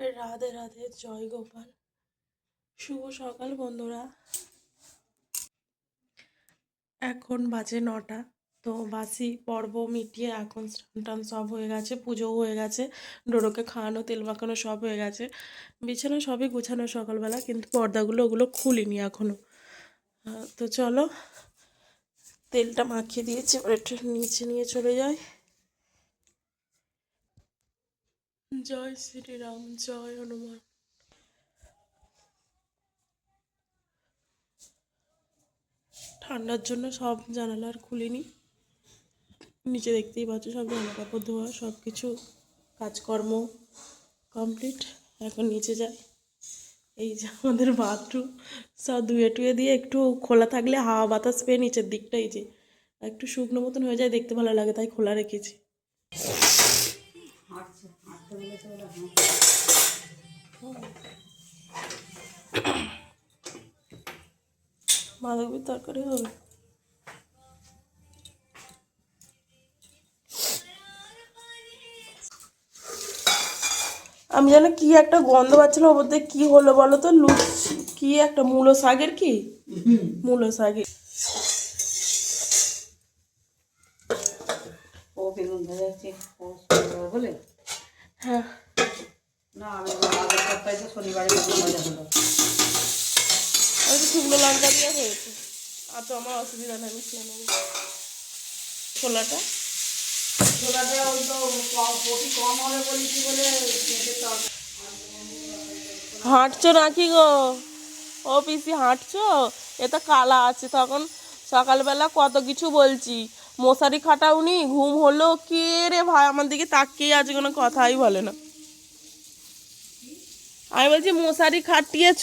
রাধে রাধে, জয় গোপাল। শুভ সকাল বন্ধুরা। এখন বাজে নটা, তো বাসি পর্ব মিটিয়ে এখন স্নান টান সব হয়ে গেছে, পুজোও হয়ে গেছে, ডোডোকে খাওয়ানো, তেল মাখানো সব হয়ে গেছে। বিছানা সবই গোছানো সকালবেলা, কিন্তু পর্দাগুলো ওগুলো খুলিনি এখনও তো চলো, তেলটা মাখিয়ে দিয়েছি, এবার একটু নিচে নিয়ে চলে যাই। জয় শ্রীরাম, জয় হনুমান। ঠান্ডার জন্য সব জানালা আর খুলিনি। নিচে দেখতেই পাচ্ছ সব জামা কাপড় ধোয়া সব কিছু কাজকর্ম কমপ্লিট। এখন নিচে যাই। এই যে আমাদের বাথরুম সব ধুয়ে টুয়ে দিয়ে একটু খোলা থাকলে হাওয়া বাতাস পেয়ে নিচের দিকটাই যে, একটু শুকনো মতন হয়ে যায়, দেখতে ভালো লাগে, তাই খোলা রেখেছি। বাঁধাকপির তরকারি হবে। আমি যেন কি একটা গন্ধ পাচ্ছিলাম ওপর দিয়ে কি হলো বলো তো? লুচি কি একটা মূলো শাকের কি? মূলো শাকের। ও বেগুন ভাজা হ্যাঁ। না আমি আগের সপ্তাহে তো শনিবারে বেগুন হলো ওই তো শুকনো লঙ্কা দিয়ে হয়েছে আর তো আমার অসুবিধা নেই আমি খেয়ে নেব। ছোলাটা? ছোলাটা ওই তো কম কম হবে বলেছি বলে হাঁটছো নাকি গো? ও পিসি হাঁটছো? এটা কালা আছে তখন সকালবেলা কত কিছু বলছি। মশারি খাটাওনি ঘুম হলো কে রে ভাই? আমার দিকে তাকিয়ে আছে কোনো কথাই বলে না। আমি বলছি, মশারি খাটিয়েছ?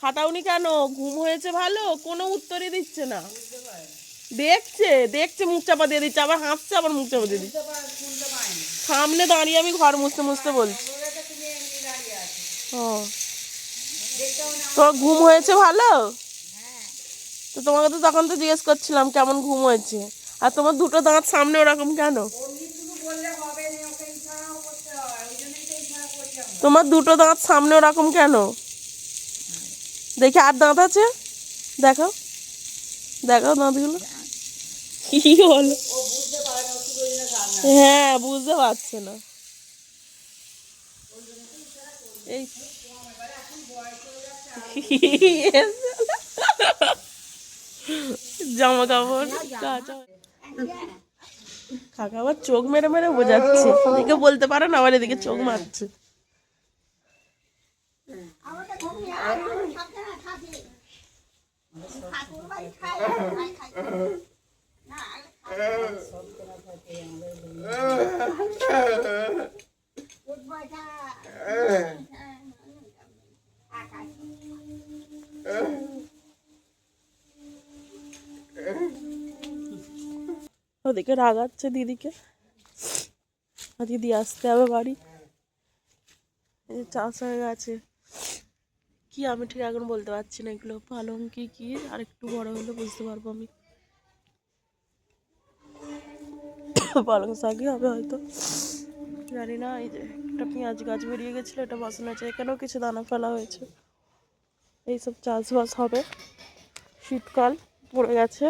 খাটাওনি কেন? ঘুম হয়েছে ভালো? কোনো উত্তরই দিচ্ছে না। দেখছে দেখছে, মুখ চাপা দিয়ে দিচ্ছে, আবার হাসছে, আবার মুখ চাপা দিয়ে দিচ্ছে। সামনে দাঁড়িয়ে আমি ঘর মুছতে মুছতে বলছি। ও তোমার ঘুম হয়েছে ভালো? তো তোমাকে তো তখন তো জিজ্ঞেস করছিলাম কেমন ঘুম হয়েছে। আর তোমার দুটো দাঁত সামনে ওরকম কেন? তোমার দুটো দাঁত সামনে ওরকম কেন? দেখি আর দাঁত আছে? দেখো দেখো দাঁতগুলো। কি হলো হ্যাঁ বুঝতে পারছে না। এই জামা কাপড় আবার চোখ মেরে মেরে বোঝাচ্ছে। এদিকে বলতে পারে না এদিকে চোখ মারছে। ওদিকে রাগাচ্ছে দিদিকে আর দিদি আসতে হবে বাড়ি এই যে চাষ হয়ে গেছে কি আমি ঠিক এখন বলতে পারছি না, এগুলো পালং কি? কি আর একটু বড় হলে বুঝতে পারব আমি। পালং শাকই হবে হয়তো। জানি না, এই যে একটা পেঁয়াজ গাছ বেরিয়ে গেছিল, এটা বসানো আছে, এখানেও কিছু দানা ফেলা হয়েছে। এইসব চাষবাস হবে। শীতকাল পড়ে গেছে।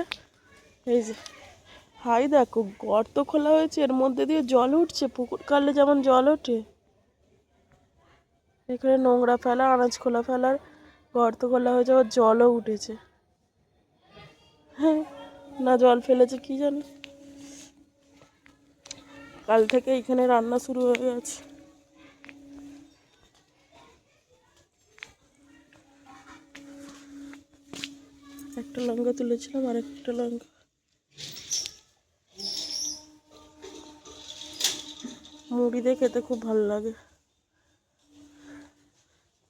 এই যে, হাই দেখো, গর্ত খোলা হয়েছে, এর মধ্যে দিয়ে জল উঠছে পুকুর কালে যেমন জল ওঠে। এখানে নোংরা ফেলা, আনাজ খোলা ফেলার গর্ত খোলা হয়েছে, আবার জলও উঠেছে। হ্যাঁ না, জল ফেলেছে, কি জানি? কাল থেকে এখানে রান্না শুরু হয়ে গেছে। একটা লঙ্কা তুলেছিলাম আর একটা লঙ্কা। মুড়ি দিয়ে খেতে খুব ভালো লাগে।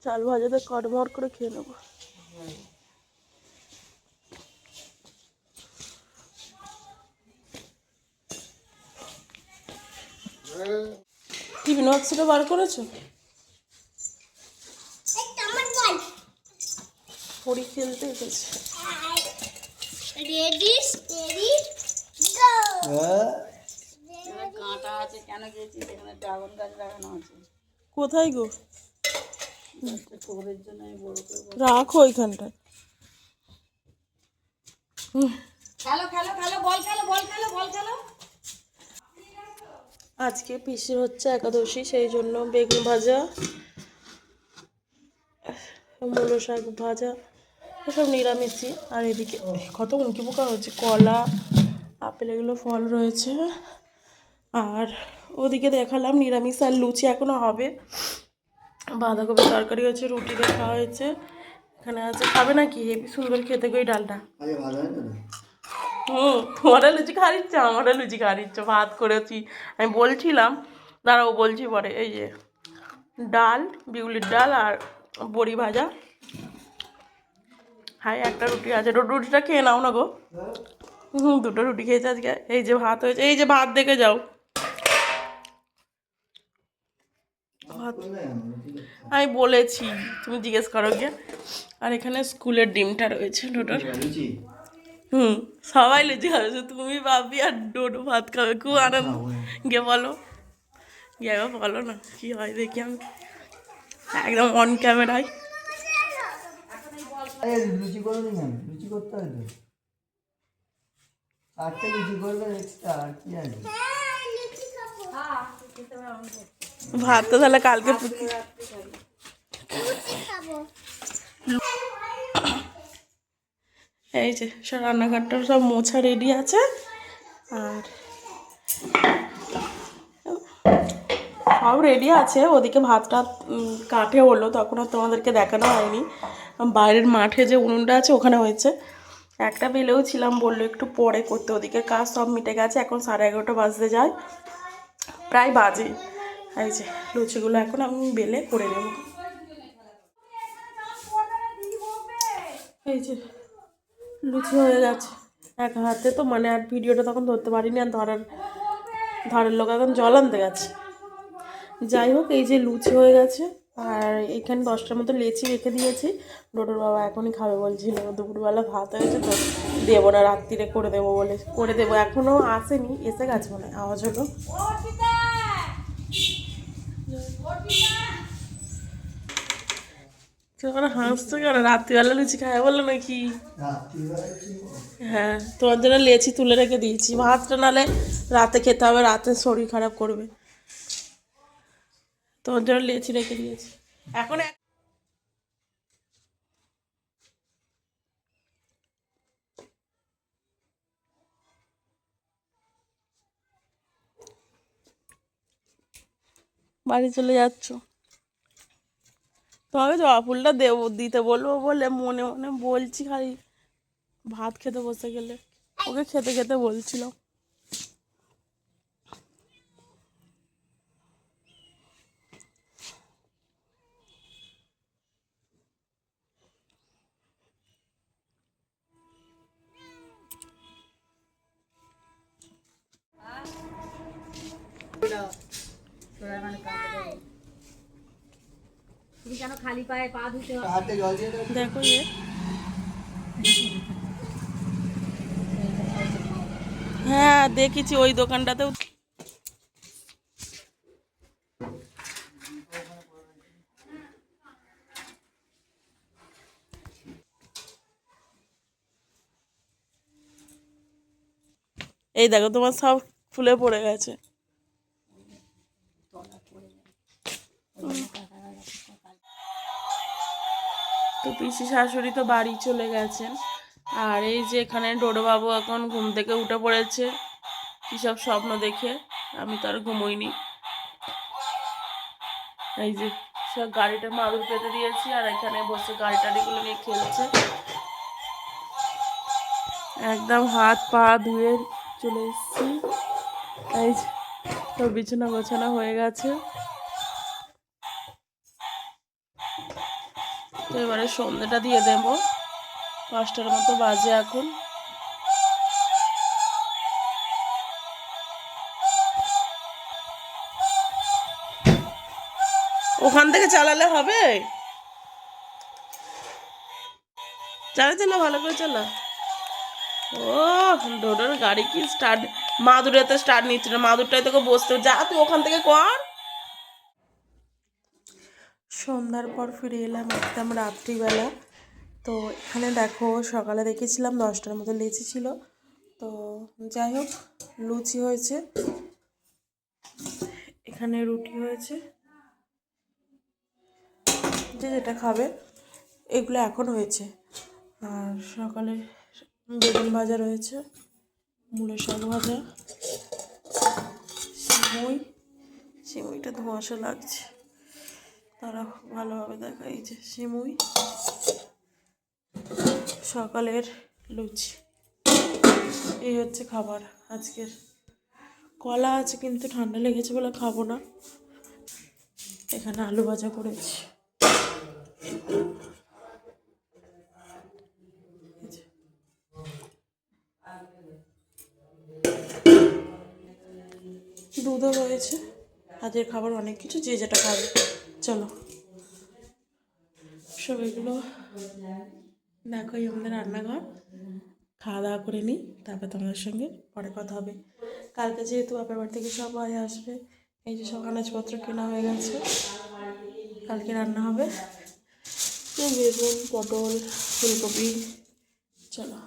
চাল ভাজাতে কটমট করে খেয়ে নেব। টিফিন বক্সটা বার করেছ? হরি খেলতে এসেছে। কাঁটা আছে কেন গেছি সেখানে ড্রাগন গাছ লাগানো আছে। কোথায় গো তোদের জন্য আমি বড় করে বল- রাখো ওইখানটায়। খেলো খেলো খেলো বল খেলো বল খেলো বল খেলো। আজকে পিসির হচ্ছে একাদশী সেই জন্য বেগুন ভাজা মূলো শাক ভাজা এসব নিরামিষই। আর এদিকে কত উঁকি পোকা হয়েছে কলা আপেল এগুলো ফল রয়েছে। আর ওদিকে দেখালাম নিরামিষ আর লুচি এখনও হবে। বাঁধাকপি তরকারি হয়েছে রুটি খাওয়া হয়েছে। এখানে আছে খাবে নাকি? হেবি সুন্দর খেতে গই ডালটা। হয় হুম তোমারটা লুচি খাওয়ার ইচ্ছা? আমারটা লুচি খাওয়ার ইচ্ছা। ভাত করেছি। আমি বলছিলাম দাঁড়াও বলছি পরে এই যে ডাল বিউলির ডাল আর বড়ি ভাজা। হাই একটা রুটি আছে। রুটিটা খেয়ে নাও না গো। হুম দুটো রুটি খেয়েছে আজকে। এই যে ভাত হয়েছে এই যে ভাত দেখে যাও। আমি বলেছি তুমি জিজ্ঞেস করো গিয়ে। আর এখানে স্কুলের ডিমটা রয়েছে ডোডোর। হুম সবাই লুচি খাবে তুমি ভাবি আর ডোডো ভাত খাবে খুব আনন্দ। গিয়ে বলো। গিয়ে বলো না কি হয় দেখি আমি। একদম অন ক্যামেরায় আরে লুচি করতে হবে তো। চারটে লুচি করবে এক্সট্রা আর কি আছে? ভাত তো তাহলে কালকে এই যে সব রান্নাঘরটা সব মোছা রেডি আছে। আর সব রেডি আছে। ওদিকে ভাতটা কাঠে হলো তখন আর তোমাদেরকে দেখানো হয়নি। বাইরের মাঠে যে উনুনটা আছে ওখানে হয়েছে। একটা বেলেও ছিলাম বলল একটু পরে করতে। ওদিকে কাজ সব মিটে গেছে এখন সাড়ে এগারোটা বাজতে যায়। প্রায় বাজে। এই যে, লুচিগুলো এখন আমি বেলে করে নেব। এই যে, লুচি হয়ে গেছে। এক হাতে তো মানে আর ভিডিওটা তখন ধরতে পারিনি, আর ধরার ধরার লোক এখন জল আনতে গেছে। যাই হোক, এই যে লুচি হয়ে গেছে, আর এখানে দশটার মতো লেচি রেখে দিয়েছি। ডোডোর বাবা এখনই খাবে বলছিল, দুপুরবেলা ভাত হয়েছে তো দেবো না, রাত্রিরে করে দেবো বলে, করে দেবো। এখনও আসেনি, এসে গেছে মনে, আওয়াজ হলো। তোমার হাসছো কেন? রাত্রিবেলা লুচি খায় বলল নাকি? হ্যাঁ তোমার জন্য লেচি তুলে রেখে দিয়েছি। ভাতটা নালে রাতে খেতে হবে, রাতে শরীর খারাপ করবে। তোমার জন্য লেচি রেখে দিয়েছি। এখন বাড়ি চলে যাচ্ছ? তোমাকে জবা ফুলটা দেব, দিতে বলব বলে মনে মনে বলছি খালি। ভাত খেতে বসে গেলে। ওকে খেতে খেতে বলছিল খালি পায়ে পা ধুতে হবে। হাতে জল দিয়ে দেখো ইয়ে হ্যাঁ দেখেছি ওই দোকানটাতেও। এই দেখো তোমার সব ফুলে পড়ে গেছে। তো পিসি শাশুড়ি তো বাড়ি চলে গেছেন। আর এই যে এখানে ডোডোবাবু এখন ঘুম থেকে উঠে পড়েছে। কী সব স্বপ্ন দেখে, আমি তো আর ঘুমোইনি। এই যে সব গাড়িটা মাদুর পেতে দিয়েছি, আর এখানে বসে গাড়ি টাড়িগুলো নিয়ে খেলছে। একদম হাত পা ধুয়ে চলে এসেছি। এই তো বিছানা গোছানো হয়ে গেছে। তো এবারে সন্ধ্যেটা দিয়ে দেবো। পাঁচটার মতো বাজে এখন। ওখান থেকে চালালে হবে? চালাচ্ছে না, ভালো করে চালা। ও ডোডোর গাড়ি কি স্টার্ট মাদুরেতে স্টার্ট নিচ্ছে না, মাদুরটাই তোকে বসতে যা, তুই ওখান থেকে কর। সন্ধ্যার পর ফিরে এলাম একদম রাত্রিবেলা। তো এখানে দেখো সকালে দেখেছিলাম দশটার মতো লেচি ছিল। তো যাই হোক, লুচি হয়েছে। এখানে রুটি হয়েছে। যে যেটা খাবে, এগুলো এখন হয়েছে। আর সকালে বেগুন ভাজা রয়েছে মূলের শাক ভাজা সিমুই। সিমুইটা ধোঁয়াশা লাগছে। তারা ভালোভাবে দেখা, এই যে সিমুই সকালের লুচি। এই হচ্ছে খাবার আজকের। কলা আছে কিন্তু ঠান্ডা লেগেছে বলে খাব না। এখানে আলু ভাজা করেছি। দুধও রয়েছে। আজকের খাবার অনেক কিছু, যে যেটা খাবে। চলো। সব এগুলো দেখো এই আমাদের রান্নাঘর। খাওয়া দাওয়া করে নিই, তারপর তোমাদের সঙ্গে পরে কথা হবে। কালকে যেহেতু বাপের বাড়ি থেকে সবাই আসবে, এই যে সব আনাজপত্র কেনা হয়ে গেছে। কালকে রান্না হবে। বেগুন, পটল, ফুলকপি, চলো।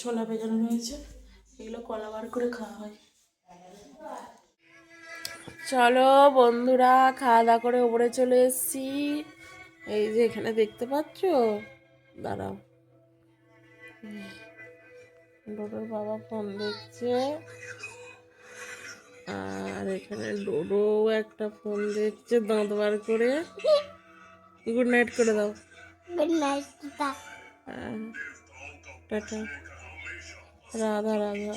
ছোলা ভেজানো রয়েছে, এগুলো কলা বার করে খাওয়া হয়। চলো বন্ধুরা খাওয়া দাওয়া করে ওপরে চলে এসেছি। এই যে এখানে দেখতে পাচ্ছ? দাঁড়াও। ডোডোর বাবা ফোন দেখছে। আর এখানে ডোডো একটা ফোন দেখছে দাঁত বার করে। গুড নাইট করে দাও। গুড নাইট হ্যাঁ, টাটা। রাধা রাধা।